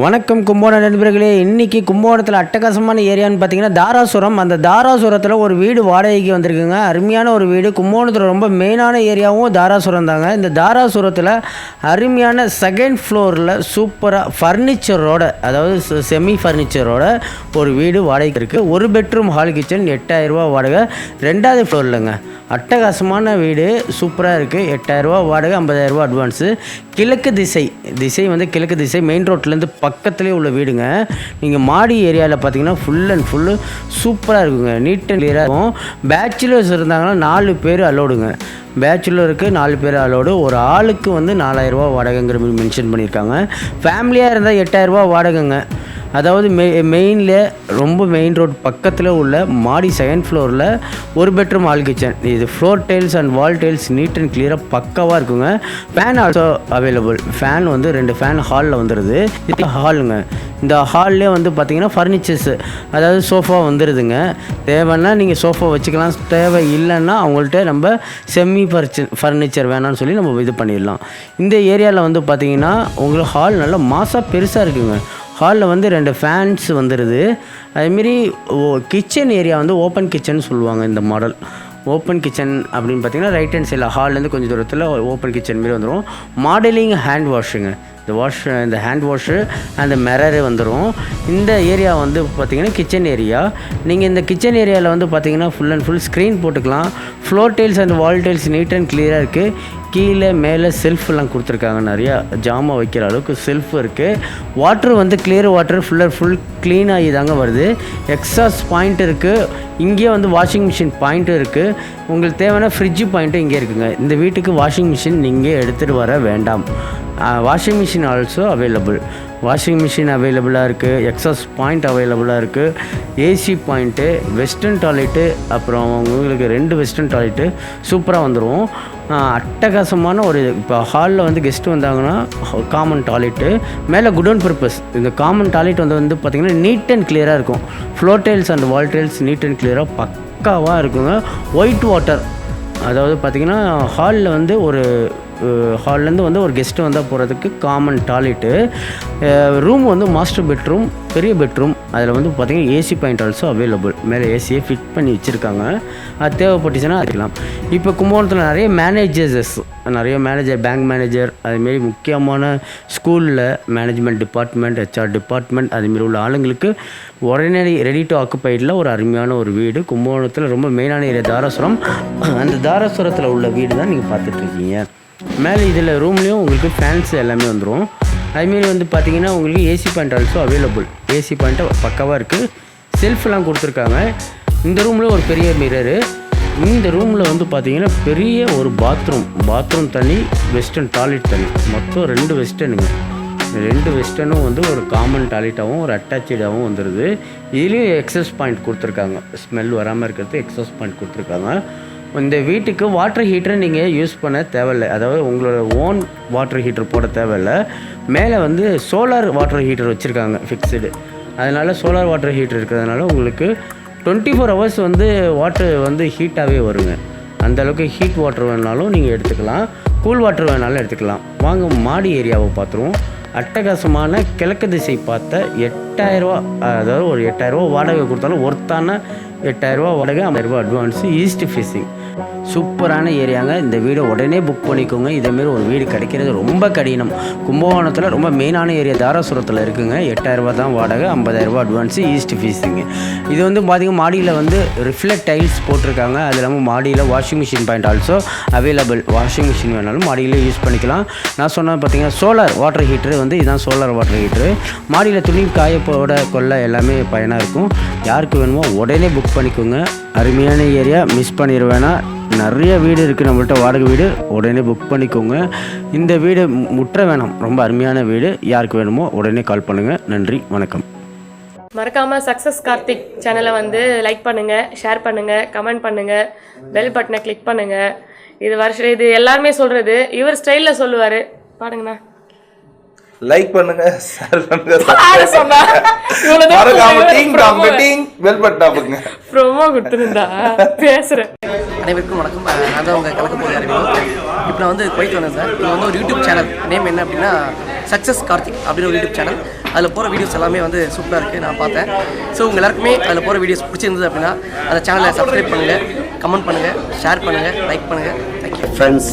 வணக்கம் கும்போணம் நண்பர்களே. இன்றைக்கி கும்பகோணத்தில் அட்டகாசமான ஏரியான்னு பார்த்தீங்கன்னா தாராசுரம். அந்த தாராசுரத்தில் ஒரு வீடு வாடகைக்கு வந்திருக்குங்க. அருமையான ஒரு வீடு. கும்பகோணத்தில் ரொம்ப மெயினான ஏரியாவும் தாராசுரம் தாங்க. இந்த தாராசுரத்தில் அருமையான செகண்ட் ஃப்ளோரில் சூப்பராக ஃபர்னிச்சரோட அதாவது செமி ஃபர்னிச்சரோட ஒரு வீடு வாடகைக்கு இருக்குது ஒரு பெட்ரூம் ஹால் கிச்சன் எட்டாயிரரூபா வாடகை. ரெண்டாவது ஃப்ளோர்லங்க அட்டகாசமான வீடு சூப்பராக இருக்குது எட்டாயிரரூபா வாடகை ஐம்பதாயிரரூபா அட்வான்ஸு கிழக்கு திசை திசை வந்து கிழக்கு திசை மெயின் ரோட்லேருந்து பக்கத்துலேயே உள்ள வீடுங்க. நீங்கள் மாடி ஏரியாவில் பார்த்தீங்கன்னா ஃபுல் அண்ட் ஃபுல்லு சூப்பராக இருக்குங்க. நீட் அண்ட் கிளியராக இருக்கும். பேச்சுலர்ஸ் இருந்தாங்கன்னா நாலு பேர் அலோடுங்க பேச்சுலருக்கு நாலு பேர் அலோடு ஒரு ஆளுக்கு வந்து நாலாயிரரூபா வாடகைங்கிற மாதிரி மென்ஷன் பண்ணியிருக்காங்க. ஃபேமிலியாக இருந்தால் எட்டாயிரரூபா வாடகைங்க. அதாவது மெ மெயினில் ரொம்ப மெயின் ரோட் பக்கத்தில் உள்ள மாடி செகண்ட் ஃப்ளோரில் ஒரு பெட்ரூம் ஹால் கிச்சன் இது floor tiles and wall tiles neat and கிளியராக பக்காவாக இருக்குங்க. ஃபேன் ஆல்சோ அவைலபிள் ஃபேன் வந்து ரெண்டு ஃபேன் ஹாலில் வந்துடுது இது ஹாலுங்க இந்த ஹால்லே வந்து பார்த்தீங்கன்னா ஃபர்னிச்சர்ஸு அதாவது சோஃபா வந்துடுதுங்க தேவைன்னா நீங்கள் சோஃபா வச்சுக்கலாம். தேவை இல்லைன்னா அவங்கள்ட்ட நம்ம செம்மி ஃபர்ச்சு ஃபர்னிச்சர் வேணாம்னு சொல்லி நம்ம இது பண்ணிடலாம். இந்த ஏரியாவில் வந்து பார்த்தீங்கன்னா உங்களுக்கு ஹால் நல்லா மாசாக பெருசாக இருக்குங்க. ஹாலில் வந்து ரெண்டு ஃபேன்ஸ் வந்துடுது அதுமாரி கிச்சன் ஏரியா வந்து ஓப்பன் கிச்சன் சொல்லுவாங்க இந்த மாடல் ஓப்பன் கிச்சன் அப்படின்னு பார்த்தீங்கன்னா ரைட் ஹேண்ட் சைடில் ஹால்லேருந்து கொஞ்சம் தூரத்தில் ஓப்பன் கிச்சன் மாரி வந்துடும் மாடலிங் ஹேண்ட் வாஷுங்க இந்த வாஷ் இந்த ஹேண்ட் வாஷு அந்த மிரரு வந்துடும் இந்த ஏரியா வந்து பார்த்திங்கன்னா கிச்சன் ஏரியா நீங்கள் இந்த கிச்சன் ஏரியாவில் வந்து பார்த்தீங்கன்னா ஃபுல் அண்ட் ஃபுல் ஸ்க்ரீன் போட்டுக்கலாம். Floor tiles and wall tiles neat and கிளியராக இருக்குது கீழே மேலே செல்ஃப்லாம் கொடுத்துருக்காங்க நிறையா. ஜாமான் வைக்கிற அளவுக்கு செல்ஃப் இருக்குது வாட்ரு வந்து கிளியர் வாட்டர் ஃபுல்லர் ஃபுல் க்ளீன் ஆகி தாங்க வருது. எக்ஸாஸ் பாயிண்ட் இருக்குது இங்கேயே வந்து வாஷிங் மிஷின் பாயிண்ட்டும் இருக்குது உங்களுக்கு தேவையான ஃப்ரிட்ஜு பாயிண்ட்டும் இங்கே இருக்குங்க. இந்த வீட்டுக்கு வாஷிங் மிஷின் நீங்கள் எடுத்துகிட்டு வர வேண்டாம். Washing machine also available washing machine அவைலபிளாக இருக்குது எக்ஸாஸ் பாயிண்ட் அவைலபிளாக இருக்குது ஏசி பாயிண்ட்டு வெஸ்டர்ன் டாய்லெட்டு அப்புறம் உங்களுக்கு ரெண்டு வெஸ்டர்ன் டாய்லெட்டு சூப்பராக வந்துடும் அட்டகாசமான ஒரு இப்போ ஹாலில் வந்து கெஸ்ட் வந்தாங்கன்னா காமன் டாய்லெட்டு மேலே குட் அண்ட் பர்பஸ் இந்த காமன் டாய்லெட் வந்து வந்து பார்த்திங்கன்னா நீட் அண்ட் கிளியராக இருக்கும். Floor tiles and wall tiles neat and கிளியராக பக்காவாக இருக்குங்க. ஒயிட் வாட்டர் அதாவது பார்த்திங்கன்னா ஹாலில் வந்து ஒரு ஹால்லேருந்து வந்து ஒரு கெஸ்ட்டு வந்தால் போகிறதுக்கு காமன் டாய்லெட்டு ரூம் வந்து மாஸ்டர் பெட்ரூம் பெரிய பெட்ரூம் அதில் வந்து பார்த்திங்கன்னா ஏசி பாயிண்ட் ஆல்சோ அவைலபிள் மேலே ஏசியை ஃபிட் பண்ணி வச்சுருக்காங்க. அது தேவைப்பட்டுச்சுன்னா அதுக்கலாம் இப்போ கும்பகோணத்தில் நிறைய மேனேஜர்ஸஸ் நிறைய மேனேஜர் பேங்க் மேனேஜர் அதுமாரி முக்கியமான ஸ்கூலில் மேனேஜ்மெண்ட் டிபார்ட்மெண்ட் ஹெச்ஆர் டிபார்ட்மெண்ட் அதுமாரி உள்ள ஆளுங்களுக்கு உடனே ரெடி டு ஆக்குப்பைடில் ஒரு அருமையான ஒரு வீடு. கும்பகோணத்தில் ரொம்ப மெயினான ஏரியா தாராசுரம். அந்த தாராசுரத்தில் உள்ள வீடு தான் நீங்கள் பார்த்துட்ருக்கீங்க மேலே இதில் ரூம்லேயும் உங்களுக்கு ஃபேன்ஸ் எல்லாமே வந்துடும் அதுமாரி வந்து பார்த்தீங்கன்னா உங்களுக்கு AC point also available AC பாயிண்ட்டை பக்காவாக இருக்குது செல்ஃப்லாம் கொடுத்துருக்காங்க. இந்த ரூமில் ஒரு பெரிய மிரரு இந்த ரூமில் வந்து பார்த்தீங்கன்னா பெரிய ஒரு பாத்ரூம் பாத்ரூம் தண்ணி வெஸ்டர்ன் டாய்லெட் தனி மொத்தம் ரெண்டு வெஸ்டர்னுங்க ரெண்டு வெஸ்டர்னும் வந்து ஒரு காமன் டாய்லெட்டாகவும் ஒரு அட்டாச்சாகவும் வந்துடுது இதுலேயும் எக்ஸஸ் பாயிண்ட் கொடுத்துருக்காங்க. ஸ்மெல் வராமல் இருக்கிறது எக்ஸஸ் பாயிண்ட் கொடுத்துருக்காங்க. இந்த வீட்டுக்கு வாட்டர் ஹீட்டரை நீங்கள் யூஸ் பண்ண தேவையில்லை. அதாவது உங்களோட ஓன் வாட்டர் ஹீட்டர் போட தேவையில்லை. மேலே வந்து சோலார் வாட்டர் ஹீட்டர் வச்சுருக்காங்க ஃபிக்ஸ்டு அதனால் சோலார் வாட்டர் ஹீட்டர் இருக்கிறதுனால உங்களுக்கு டுவெண்ட்டி ஃபோர் ஹவர்ஸ் வந்து வாட்டர் வந்து ஹீட்டாகவே வருங்க. அந்தளவுக்கு ஹீட் வாட்டர் வேணாலும் நீங்கள் எடுத்துக்கலாம். கூல் வாட்டர் வேணாலும் எடுத்துக்கலாம். வாங்க மாடி ஏரியாவை பார்த்துருவோம். அட்டகாசமான கிழக்கு திசை பார்த்த எட்டாயிரரூவா அதாவது ஒரு எட்டாயிரரூவா வாடகை கொடுத்தாலும் ஒர்த்தான எட்டாயிரரூவா வாடகை ஐம்பதாயிரரூவா அட்வான்ஸு ஈஸ்ட் ஃபேஸிங் சூப்பரான ஏரியாங்க. இந்த வீடை உடனே புக் பண்ணிக்கோங்க. இதேமாரி ஒரு வீடு கிடைக்கிறது ரொம்ப கடினம். கும்பகோணத்தில் ரொம்ப மெயினான ஏரியா தாராசுரத்தில் இருக்குங்க. எட்டாயிரரூபா தான் வாடகை ஐம்பதாயிரரூபா அட்வான்ஸு ஈஸ்ட் ஃபீஸுங்க இது வந்து பார்த்திங்கன்னா மாடியில் வந்து ரிஃப்ளெக்ட் டைல்ஸ் போட்டிருக்காங்க. அது இல்லாமல் மாடியில் washing machine point also available washing machine வேணாலும் மாடியில் யூஸ் பண்ணிக்கலாம். நான் சொன்னது பார்த்தீங்கன்னா சோலார் வாட்டர் ஹீட்ரு வந்து இதுதான் சோலார் வாட்டர் ஹீட்ரு மாடியில் துணி காய போட கொள்ள எல்லாமே பயனாக இருக்கும். யாருக்கு வேணுமோ உடனே புக் பண்ணிக்கோங்க. அருமையான ஏரியா மிஸ் பண்ணிட நிறைய வீடு இருக்குது நம்மள்ட்ட வாடகை வீடு. உடனே புக் பண்ணிக்கோங்க. இந்த வீடு மு- முற்ற வேணாம். ரொம்ப அருமையான வீடு. யாருக்கு வேணுமோ உடனே கால் பண்ணுங்கள் நன்றி வணக்கம். மறக்காமல் சக்ஸஸ் கார்த்திக் சேனலை வந்து லைக் பண்ணுங்கள் ஷேர் பண்ணுங்கள் கமெண்ட் பண்ணுங்கள் பெல் பட்டனை கிளிக் பண்ணுங்கள் இது வருஷம் இது எல்லாருமே சொல்கிறது இவர் ஸ்டைலில் சொல்லுவார். பாருங்கண்ணா. லைக் பண்ணுங்க ஷேர் பண்ணுங்க மறக்காம டாம் டீங் பெல் பட்டன் அமுக்குங்க ப்ரோமோ கொடுத்துருந்தா. பேசுறேன். அனைவருக்கும் வணக்கம். நான் தான் உங்கள் கலக்க போகிற இப்போ நான் வந்து குவைத் வந்தேன் சார். இது வந்து ஒரு யூடியூப் சேனல் நேம் என்ன அப்படின்னா சக்ஸஸ் கார்த்திக் அப்படின்னு ஒரு யூடியூப் சேனல் அதில் போகிற வீடியோஸ் எல்லாமே வந்து சூப்பராக இருக்குது நான் பார்த்தேன். ஸோ உங்கள் எல்லாருக்குமே அதில் போகிற வீடியோஸ் பிடிச்சிருந்தது அப்படின்னா அந்த சேனலை சப்ஸ்கிரைப் பண்ணுங்கள் கமெண்ட் பண்ணுங்கள் ஷேர் பண்ணுங்கள் லைக் பண்ணுங்கள் தேங்க்யூ ஃப்ரெண்ட்ஸ்